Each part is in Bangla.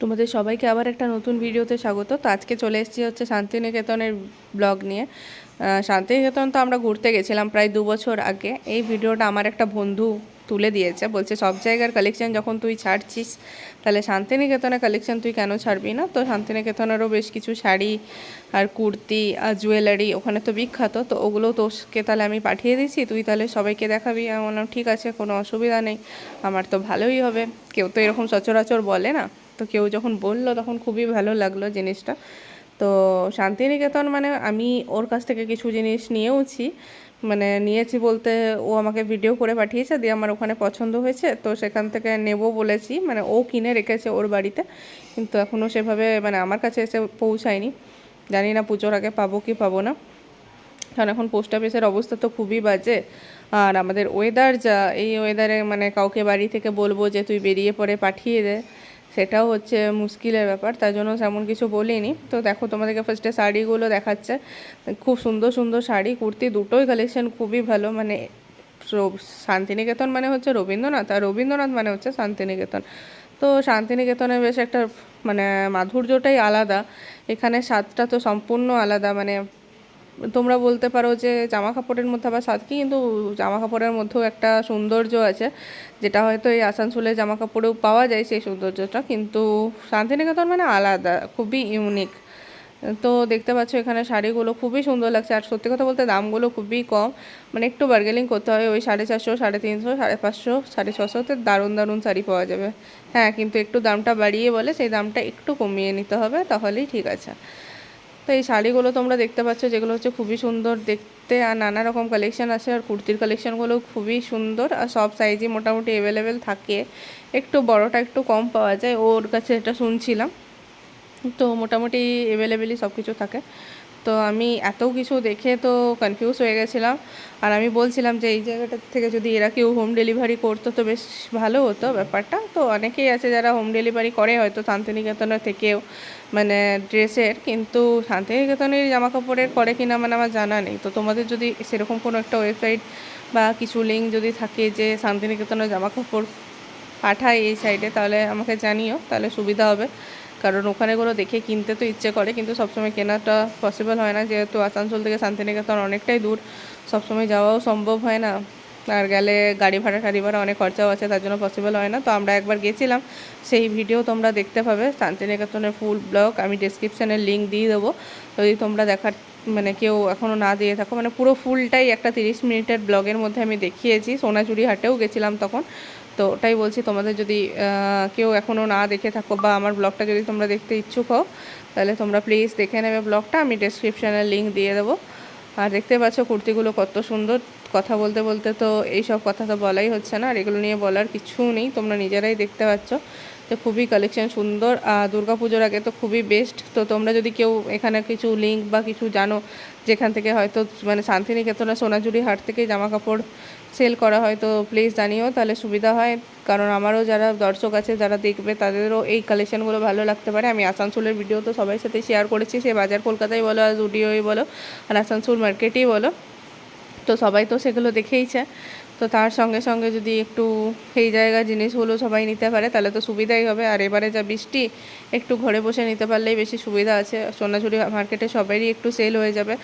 তোমাদের সবাইকে আবার একটা নতুন ভিডিওতে স্বাগত। তো আজকে চলে এসেছি হচ্ছে শান্তিনিকেতনের ব্লগ নিয়ে। শান্তিনিকেতন তো আমরা ঘুরতে গেছিলাম প্রায় দু বছর আগে। এই ভিডিওটা আমার একটা বন্ধু তুলে দিয়েছে। বলছে, সব জায়গার কালেকশন যখন তুই ছাড়ছিস, তাহলে শান্তিনিকেতনের কালেকশান তুই কেন ছাড়বি না? তো শান্তিনিকেতনেরও বেশ কিছু শাড়ি আর কুর্তি আর জুয়েলারি ওখানে তো বিখ্যাত। তো ওগুলো তোকে তাহলে আমি পাঠিয়ে দিচ্ছি তুই তাহলে সবাইকে দেখাবি। আমি বললাম, ঠিক আছে, কোনো অসুবিধা নেই। আমার তো ভালোই হবে। কেউ তো এরকম সচরাচর বলে না। তো কেউ যখন বলল তখন খুবই ভালো লাগল জিনিসটা। তো শান্তিনিকেতন মানে আমি ওর কাছ থেকে কিছু জিনিস নিয়েওছি। মানে নিয়েছি বলতে ও আমাকে ভিডিও করে পাঠিয়েছে দিয়ে আমার ওখানে পছন্দ হয়েছে। তো সেখান থেকে নেব বলেছি। মানে ও কিনে রেখেছে ওর বাড়িতে। কিন্তু এখনও সেভাবে মানে আমার কাছে এসে পৌঁছায়নি। জানি না পুজোর আগে পাবো কি পাবো না। কারণ এখন পোস্ট অফিসের অবস্থা তো খুবই বাজে। আর আমাদের ওয়েদার যা, এই ওয়েদারে মানে কাউকে বাড়ি থেকে বলব যে তুই বেরিয়ে পড়ে পাঠিয়ে দে। সেটাও হচ্ছে মুশকিলের ব্যাপার, তার জন্য তেমন কিছু বলিনি। তো দেখো, তোমাদেরকে ফার্স্টে শাড়িগুলো দেখাচ্ছে। খুব সুন্দর সুন্দর শাড়ি, কুর্তি দুটোই কালেকশন খুবই ভালো। মানে শান্তিনিকেতন মানে হচ্ছে রবীন্দ্রনাথ আর রবীন্দ্রনাথ মানে হচ্ছে শান্তিনিকেতন। তো শান্তিনিকেতনে বেশ একটা মানে মাধুর্যটাই আলাদা। এখানে স্বাদটা তো সম্পূর্ণ আলাদা। মানে তোমরা বলতে পারো যে জামা কাপড়ের মধ্যে আবার সাদকি কিন্তু জামা কাপড়ের মধ্যেও একটা সৌন্দর্য আছে। যেটা হয়তো এই আসানসোলের জামা কাপড়েও পাওয়া যায় সেই সৌন্দর্যটা, কিন্তু শান্তিনিকেতন মানে আলাদা, খুবই ইউনিক তো দেখতে পাচ্ছ এখানে শাড়িগুলো খুবই সুন্দর লাগছে। আর সত্যি কথা বলতে দামগুলো খুবই কম। মানে একটু বার্গেনিং করতে হয় ওই সাড়ে চারশো, সাড়ে তিনশো, সাড়ে পাঁচশো, সাড়ে ছশোতে দারুণ দারুণ শাড়ি পাওয়া যাবে। হ্যাঁ কিন্তু একটু দামটা বাড়িয়ে বলে সেই দামটা একটু কমিয়ে নিতে হবে, তাহলেই ঠিক আছে। তো এই শাড়িগুলো তোমরা দেখতে পাচ্ছ, যেগুলো হচ্ছে খুবই সুন্দর দেখতে, আর নানা রকম কালেকশন আছে, আর কুর্তির কালেকশনগুলো খুবই সুন্দর, আর সব সাইজই মোটামুটি অ্যাভেলেবেল থাকে। একটু বড়টা একটু কম পাওয়া যায়, ওর কাছে এটা শুনছিলাম। তো মোটামুটি অ্যাভেলেবেলই সব কিছু থাকে। তো আমি এত কিছু দেখে তো কনফিউজ হয়ে গেছিলাম। আর আমি বলছিলাম যে, এই জায়গাটা থেকে যদি এরা কেউ হোম ডেলিভারি করতো তো বেশ ভালো হতো ব্যাপারটা। তো অনেকেই আছে যারা হোম ডেলিভারি করে হয়তো শান্তিনিকেতনের থেকেও মানে ড্রেসের, কিন্তু শান্তিনিকেতনের জামা কাপড়ের করে কিনা মানে আমার জানা নেই। তো তোমাদের যদি সেরকম কোনো একটা ওয়েবসাইট বা কিছু লিঙ্ক যদি থাকে যে শান্তিনিকেতনের জামা কাপড় পাঠায় এই সাইডে তাহলে আমাকে জানিও, তাহলে সুবিধা হবে। কারণ ওখানেগুলো দেখে কিনতে তো ইচ্ছে করে, কিন্তু সবসময় কেনাটা পসিবল হয় না। যেহেতু আসানসোল থেকে শান্তিনিকেতন অনেকটাই দূর, সবসময় যাওয়াও সম্ভব হয় না। আর গেলে গাড়ি ভাড়া টাড়ি ভাড়া অনেক খরচাও আছে, তার জন্য পসিবল হয় না। তো আমরা একবার গেছিলাম, সেই ভিডিও তোমরা দেখতে পাবে। শান্তিনিকেতনের ফুল ব্লগ আমি ডিসক্রিপশানে লিঙ্ক দিয়ে দেবো। যদি তোমরা দেখার মানে কেউ এখনও না দিয়ে থাকো মানে পুরো ফুলটাই একটা তিরিশ মিনিটের ব্লগের মধ্যে আমি দেখিয়েছি। সোনাঝুরি হাটেও গেছিলাম তখন। তো ওটাই বলছি, তোমাদের যদি কেউ এখনও না দেখে থাকো বা আমার ব্লগটা যদি তোমরা দেখতে ইচ্ছুক হও, তাহলে তোমরা প্লিজ দেখে নেবে ব্লগটা, আমি ডেসক্রিপশানে লিঙ্ক দিয়ে দেবো। আর দেখতে পাচ্ছ কুর্তিগুলো কত সুন্দর, কথা বলতে বলতে তো এইসব কথা তো বলাই হচ্ছে না, আর এগুলো নিয়ে বলার কিছু নেই, তোমরা নিজেরাই দেখতে পাচ্ছ। তো খুবই কালেকশন সুন্দর আর দুর্গা পুজোর আগে তো খুবই বেস্ট তো তোমরা যদি কেউ এখানে কিছু লিঙ্ক বা কিছু জানো, যেখান থেকে হয়তো মানে শান্তিনিকেতনে সোনাঝুরি হাট থেকে জামা কাপড় সেল করা হয়, তো প্লিজ জানিও, তাহলে সুবিধা হয়। কারণ আমারও যারা দর্শক আছে, যারা দেখবে, তাদেরও এই কালেকশনগুলো ভালো লাগতে পারে। আমি আসানসোলের ভিডিও তো সবাই সাথে শেয়ার করেছি, সে বাজার কলকাতায় বলো আর জুডিওই বলো আর আসানসোল মার্কেটেই বলো। তো সবাই তো সেগুলো দেখেইছে। তো তার সঙ্গে সঙ্গে যদি একটু সেই জায়গার জিনিসগুলো সবাই নিতে পারে, তাহলে তো সুবিধাই হবে। আর এবারে যা বৃষ্টি, একটু ঘরে বসে নিতে পারলেই বেশি সুবিধা আছে। সোনাঝুরি মার্কেটে সবারই একটু সেল হয়ে যাবে।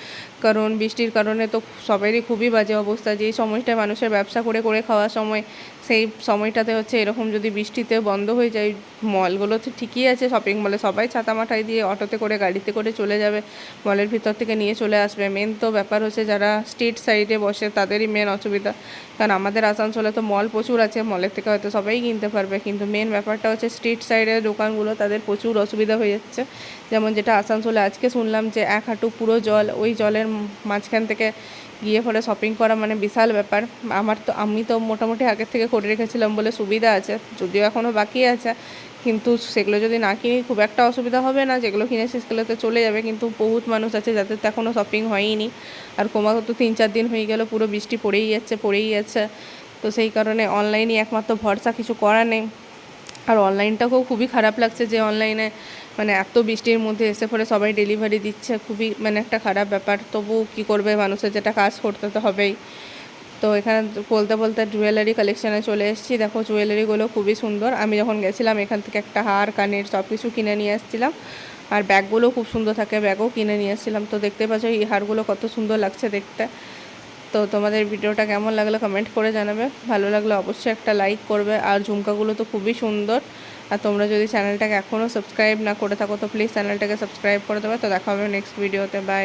কারণ বৃষ্টির কারণে তো সবারই খুবই বাজে অবস্থা। যেই সময়টা মানুষের ব্যবসা করে করে খাওয়ার সময়, সেই সময়টাতে হচ্ছে এরকম যদি বৃষ্টিতে বন্ধ হয়ে যায়, মলগুলো তো ঠিকই আছে শপিং মলে সবাই ছাতা মাথায় দিয়ে অটোতে করে, গাড়িতে করে চলে যাবে। মলের ভিতর থেকে নিয়ে চলে আসবে। মেন তো ব্যাপার হচ্ছে যারা স্ট্রিট সাইডে বসে, তাদেরই মেন অসুবিধা। কারণ আমাদের আসানসোলে তো মল প্রচুর আছে মলের থেকে হয়তো সবাই কিনতে পারবে। কিন্তু মেন ব্যাপারটা হচ্ছে স্ট্রিট সাইডের দোকানগুলো, তাদের প্রচুর অসুবিধা হয়ে যাচ্ছে। যেমন যেটা আসানসোলে আজকে শুনলাম যে এক হাঁটু পুরো জল, ওই জলের মাঝখান থেকে গিয়ে পরে শপিং করা মানে বিশাল ব্যাপার। আমার তো, আমি তো মোটামুটি আগের থেকে করে রেখেছিলাম বলে সুবিধা আছে, যদিও এখনও বাকি আছে। কিন্তু সেগুলো যদি না কিনি খুব একটা অসুবিধা হবে না। যেগুলো কিনেছি সেগুলোতে চলে যাবে। কিন্তু বহুত মানুষ আছে যাদের তো এখনও শপিং হয়নি আর ক্রমাগত তিন চার দিন হয়ে গেল, পুরো বৃষ্টি পড়েই যাচ্ছে পড়েই যাচ্ছে। তো সেই কারণে অনলাইনই একমাত্র ভরসা, কিছু করা নেই। আর অনলাইনটাকেও খুবই খারাপ লাগছে যে অনলাইনে মানে এত বৃষ্টির মধ্যে এসে পরে সবাই ডেলিভারি দিচ্ছে। খুবই মানে একটা খারাপ ব্যাপার। তবু কি করবে মানুষের? যেটা কাজ করতে তো হবেই। তো এখানে বলতে বলতে জুয়েলারি কালেকশানে চলে এসেছি। দেখো জুয়েলারিগুলো খুবই সুন্দর। আমি যখন গেছিলাম, এখান থেকে একটা হার, কানের সব কিছু কিনে নিয়ে এসেছিলাম আর ব্যাগগুলো খুব সুন্দর থাকে ব্যাগও কিনে নিয়ে এসেছিলাম তো দেখতে পাচ্ছ এই হারগুলো কত সুন্দর লাগছে দেখতে। তো তোমাদের ভিডিওটা কেমন লাগল কমেন্ট করে জানাবে। ভালো লাগলে অবশ্যই একটা লাইক করবে। আর ঝুমকাগুলো তো খুবই সুন্দর। আর তোমরা যদি চ্যানেলটাকে এখনও সাবস্ক্রাইব না করে থাকো, তো প্লিজ চ্যানেলটাকে সাবস্ক্রাইব করে দেবে। তো দেখা হবে নেক্সট ভিডিওতে বাই